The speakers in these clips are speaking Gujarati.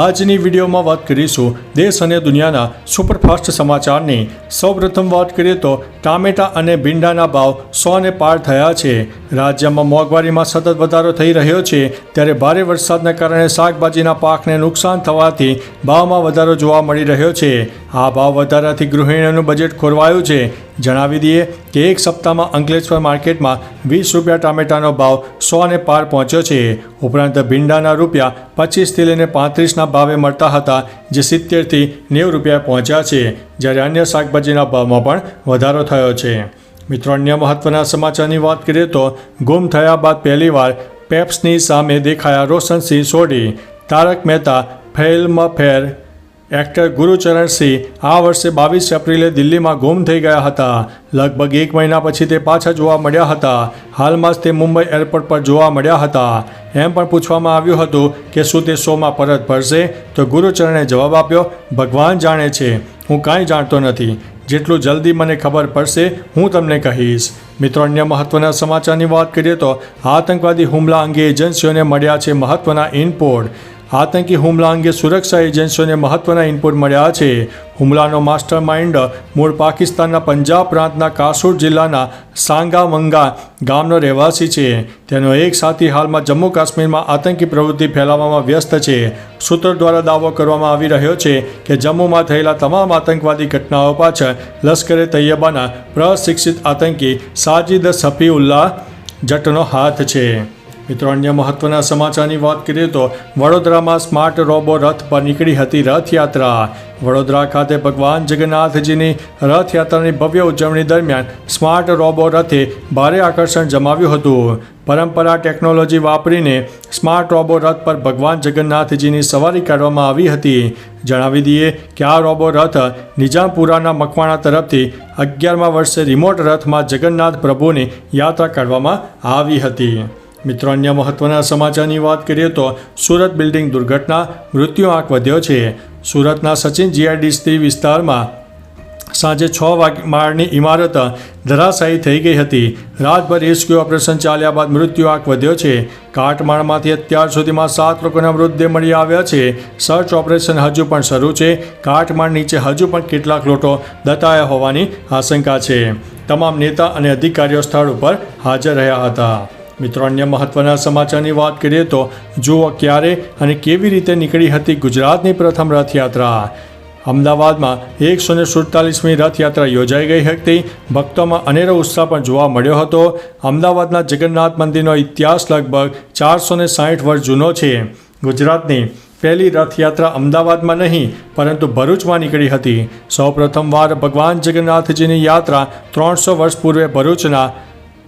આજની વિડીયોમાં વાત કરીશું દેશ અને દુનિયાના સુપરફાસ્ટ સમાચારની. સૌપ્રથમ વાત કરીએ તો ટામેટા અને ભીંડાના ભાવ સોને પાર થયા છે. રાજ્યમાં મોંઘવારીમાં સતત વધારો થઈ રહ્યો છે. ત્યારે ભારે વરસાદના કારણે શાકભાજીના પાકને નુકસાન થવાથી ભાવમાં વધારો જોવા મળી રહ્યો છે. આ ભાવ વધારાથી ગૃહિણીઓનું બજેટ ખોરવાયું છે. જણાવી દઈએ કે એક સપ્તાહમાં અંકલેશ્વર માર્કેટમાં વીસ રૂપિયા ટામેટાનો ભાવ સોને પાર પહોંચ્યો છે. ઉપરાંત ભીંડાના રૂપિયા પચીસથી લઈને પાંત્રીસના ભાવે મળતા હતા, જે સિત્તેરથી નેવું રૂપિયા પહોંચ્યા છે, જ્યારે અન્ય શાકભાજીના ભાવમાં પણ વધારો થયો છે. મિત્રો, અન્ય મહત્વના સમાચારની વાત કરીએ તો ગુમ થયા બાદ પહેલીવાર પેપ્સની સામે દેખાયા રોશનસિંહ સોઢી, તારક મહેતા ફેલમાં ફેર એક્ટર ગુરુચરણસિંહ આ વર્ષે બાવીસ એપ્રિલે દિલ્હીમાં ગુમ થઈ ગયા હતા. લગભગ એક મહિના પછી તે પાછા જોવા મળ્યા હતા. હાલમાં જ તે મુંબઈ એરપોર્ટ પર જોવા મળ્યા હતા. એમ પણ પૂછવામાં આવ્યું હતું કે શું તે શોમાં પરત ફરશે? તો ગુરુચરણે જવાબ આપ્યો, ભગવાન જાણે છે. હું કાંઈ જાણતો નથી. જેટલું જલ્દી મને ખબર પડશે, હું તમને કહીશ. મિત્રો, અન્ય મહત્વના સમાચારની વાત કરીએ તો આતંકવાદી હુમલા અંગે એજન્સીઓને મળ્યા છે મહત્વના ઇનપુટ આતંકી હુમલા અંગે સુરક્ષા એજન્સીઓને મહત્વના ઇનપુટ મળ્યા છે. હુમલાનો માસ્ટર માઇન્ડ મૂળ પાકિસ્તાનના પંજાબ પ્રાંતના કાસુર જિલ્લાના સાંગામંગા ગામનો રહેવાસી છે. તેનો એક સાથી હાલમાં જમ્મુ કાશ્મીરમાં આતંકી પ્રવૃત્તિ ફેલાવવામાં વ્યસ્ત છે. સૂત્રો દ્વારા દાવો કરવામાં આવી રહ્યો છે કે જમ્મુમાં થયેલા તમામ આતંકવાદી ઘટનાઓ પાછળ લશ્કરે તૈયબાના પ્રશિક્ષિત આતંકી સાજિદ સફીઉલ્લાહ જટનો હાથ છે. મિત્રો, અન્ય મહત્વના સમાચારની વાત કરીએ તો વડોદરામાં સ્માર્ટ રોબો રથ પર નીકળી હતી રથયાત્રા. વડોદરા ખાતે ભગવાન જગન્નાથજીની રથયાત્રાની ભવ્ય ઉજવણી દરમિયાન સ્માર્ટ રોબો રથે ભારે આકર્ષણ જમાવ્યું હતું. પરંપરા ટેકનોલોજી વાપરીને સ્માર્ટ રોબો રથ પર ભગવાન જગન્નાથજીની સવારી કાઢવામાં આવી હતી. જણાવી દઈએ કે આ રોબો રથ નિજામપુરાના મકવાણા તરફથી અગિયારમા વર્ષે રિમોટ રથમાં જગન્નાથ પ્રભુની યાત્રા કાઢવામાં આવી હતી. મિત્રો, અન્ય મહત્વના સમાચારની વાત કરીએ તો સુરત બિલ્ડિંગ દુર્ઘટના, મૃત્યુ આંક વધ્યો છે. સુરતના સચિન જીઆઈડીસી વિસ્તારમાં સાંજે છ વાગ્યા માળની ઇમારત ધરાશાયી થઈ ગઈ હતી. રાતભર રેસ્ક્યુ ઓપરેશન ચાલ્યા બાદ મૃત્યુ આંક વધ્યો છે. કાટમાળમાંથી અત્યાર સુધીમાં સાત લોકોના મૃતદેહ મળી આવ્યા છે. સર્ચ ઓપરેશન હજુ પણ શરૂ છે. કાટમાળ નીચે હજુ પણ કેટલાક લોટો દટાયા હોવાની આશંકા છે. તમામ નેતા અને અધિકારીઓ સ્થળ ઉપર હાજર રહ્યા હતા. મિત્રો, અન્ય મહત્વના સમાચારની વાત કરીએ તો, જુઓ ક્યારે અને કેવી રીતે નીકળી હતી ગુજરાતની પ્રથમ રથયાત્રા. અમદાવાદમાં એકસો ને સુડતાલીસમી રથયાત્રા યોજાઈ ગઈ હતી. ભક્તોમાં અનેરો ઉત્સાહ પણ જોવા મળ્યો હતો. અમદાવાદના જગન્નાથ મંદિરનો ઇતિહાસ લગભગ ચારસો ને સાહીઠ વર્ષ જૂનો છે. ગુજરાતની પહેલી રથયાત્રા અમદાવાદમાં નહીં, પરંતુ ભરૂચમાં નીકળી હતી. સૌપ્રથમવાર ભગવાન જગન્નાથજીની યાત્રા ત્રણસો વર્ષ પૂર્વે ભરૂચના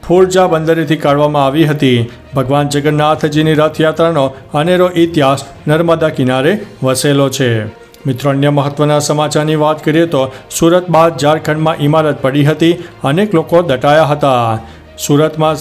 ફોરજા બંદરેથી કાઢવામાં આવી હતી. ભગવાન જગન્નાથજીની રથયાત્રાનો અનેરો ઇતિહાસ નર્મદા કિનારે વસેલો છે. મિત્રો, અન્ય મહત્વના સમાચારની વાત કરીએ તો સુરત બાદ ઝારખંડમાં ઇમારત પડી હતી. અનેક લોકો દટાયા હતા. સુરતમાં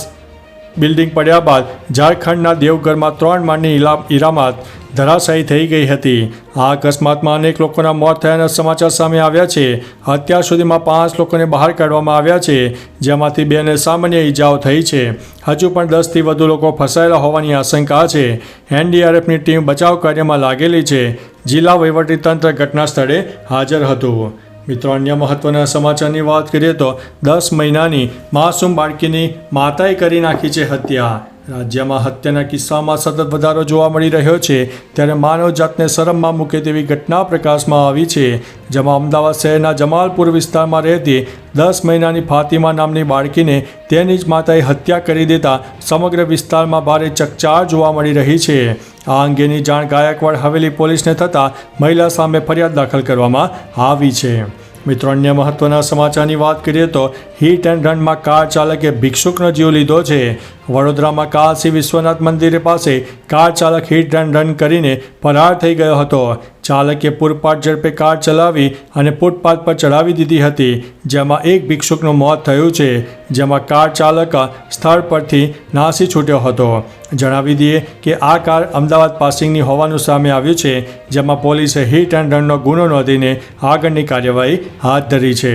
બિલ્ડિંગ પડ્યા બાદ ઝારખંડના દેવઘરમાં ત્રણ માળની ઇરામત ધરાશાયી થઈ ગઈ હતી. આ અકસ્માતમાં અનેક લોકોના મોત થયાના સમાચાર સામે આવ્યા છે. અત્યાર સુધીમાં પાંચ લોકોને બહાર કાઢવામાં આવ્યા છે, જેમાંથી બેને સામાન્ય ઈજાઓ થઈ છે. હજુ પણ દસથી વધુ લોકો ફસાયેલા હોવાની આશંકા છે. એનડીઆરએફની ટીમ બચાવ કાર્યમાં લાગેલી છે. જિલ્લા વહીવટીતંત્ર ઘટના સ્થળે હાજર હતું. મિત્રો, અન્ય મહત્વના સમાચારની વાત કરીએ તો દસ મહિનાની માસૂમ બાળકીની માતાએ કરી નાખી છે હત્યા. રાજ્યમાં હત્યાના કિસ્સામાં સતત વધારો જોવા મળી રહ્યો છે, ત્યારે માનવજાતને શરમમાં મૂકે તેવી ઘટના પ્રકાશમાં આવી છે. જેમાં અમદાવાદ શહેરના જમાલપુર વિસ્તારમાં રહેતી દસ મહિનાની ફાતિમા નામની બાળકીને તેની જ માતાએ હત્યા કરી દેતા સમગ્ર વિસ્તારમાં ભારે ચકચાર જોવા મળી રહી છે. આ અંગેની જાણ ગાયકવાડ હવેલી પોલીસને થતાં મહિલા સામે ફરિયાદ દાખલ કરવામાં આવી છે. મિત્રો, અન્ય મહત્વના સમાચારની વાત કરીએ તો હિટ એન્ડ રનમાં કાર ચાલકે ભિક્ષુકનો જીવ લીધો છે. વડોદરામાં કાશી વિશ્વનાથ મંદિર પાસે કાર ચાલક હિટ એન્ડ રન કરીને ફરાર થઈ ગયો હતો. ચાલકે પૂરપાટ ઝડપે કાર ચલાવી અને ફૂટપાથ પર ચડાવી દીધી હતી, જેમાં એક ભિક્ષુકનું મોત થયું છે, જેમાં કાર ચાલક સ્થળ પરથી નાસી છૂટ્યો હતો. જણાવી દઈએ કે આ કાર અમદાવાદ પાસિંગની હોવાનું સામે આવ્યું છે, જેમાં પોલીસે હિટ એન્ડ રનનો ગુનો નોંધીને આગળની કાર્યવાહી હાથ ધરી છે.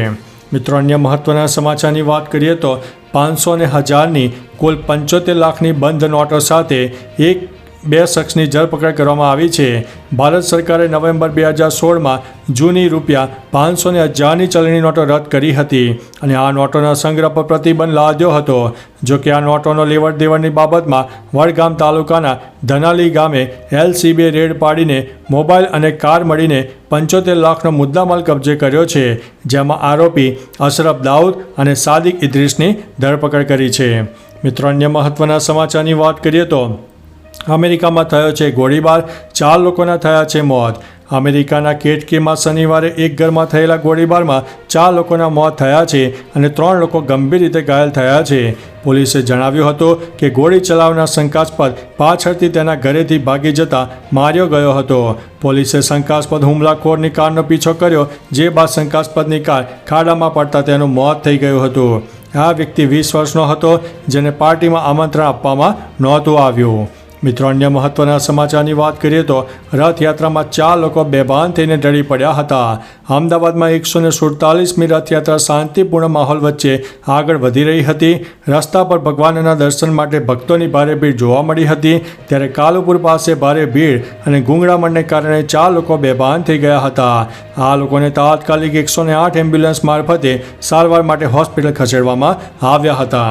મિત્રો, અન્ય મહત્વના સમાચારની વાત કરીએ તો પાંચસો ને હજારની કુલ પંચોતેર લાખની બંધ નોટો સાથે એક બે શખ્સની ધરપકડ કરવામાં આવી છે. ભારત સરકારે નવેમ્બર બે હજાર સોળમાં જૂની રૂપિયા પાંચસો ને હજારની ચલણી નોટો રદ કરી હતી અને આ નોટોના સંગ્રહ પર પ્રતિબંધ લાદ્યો હતો. જો કે આ નોટોનો લેવડ દેવડની બાબતમાં વડગામ તાલુકાના ધનાલી ગામે એલસીબીએ રેડ પાડીને મોબાઈલ અને કાર મળીને પંચોતેર લાખનો મુદ્દામાલ કબજે કર્યો છે, જેમાં આરોપી અશરફ દાઉદ અને સાદિક ઇદ્રીસની ધરપકડ કરી છે. મિત્રો, અન્ય મહત્વના સમાચારની વાત કરીએ તો અમેરિકામાં થયો છે ગોળીબાર, ચાર લોકોના થયા છે મોત. અમેરિકાના કેટકીમાં શનિવારે એક ઘરમાં થયેલા ગોળીબારમાં ચાર લોકોના મોત થયા છે અને ત્રણ લોકો ગંભીર રીતે ઘાયલ થયા છે. પોલીસે જણાવ્યું હતું કે ગોળી ચલાવનાર શંકાસ્પદ પાછળથી તેના ઘરેથી ભાગી જતા માર્યો ગયો હતો. પોલીસે શંકાસ્પદ હુમલાખોરની કારનો પીછો કર્યો, જે બાદ શંકાસ્પદની કાર ખાડામાં પડતા તેનું મોત થઈ ગયું હતું. આ વ્યક્તિ વીસ વર્ષનો હતો, જેને પાર્ટીમાં આમંત્રણ આપવામાં નહોતું આવ્યું. મિત્રો, અન્ય મહત્વના સમાચારની વાત કરીએ તો રથયાત્રામાં ચાર લોકો બેભાન થઈને ઢળી પડ્યા હતા. અમદાવાદમાં એકસો ને સુડતાલીસમી રથયાત્રા શાંતિપૂર્ણ માહોલ વચ્ચે આગળ વધી રહી હતી. રસ્તા પર ભગવાનના દર્શન માટે ભક્તોની ભારે ભીડ જોવા મળી હતી. ત્યારે કાલુપુર પાસે ભારે ભીડ અને ગુંગળામણને કારણે ચાર લોકો બેભાન થઈ ગયા હતા. આ લોકોને તાત્કાલિક એકસો ને આઠ એમ્બ્યુલન્સ મારફતે સારવાર માટે હોસ્પિટલ ખસેડવામાં આવ્યા હતા.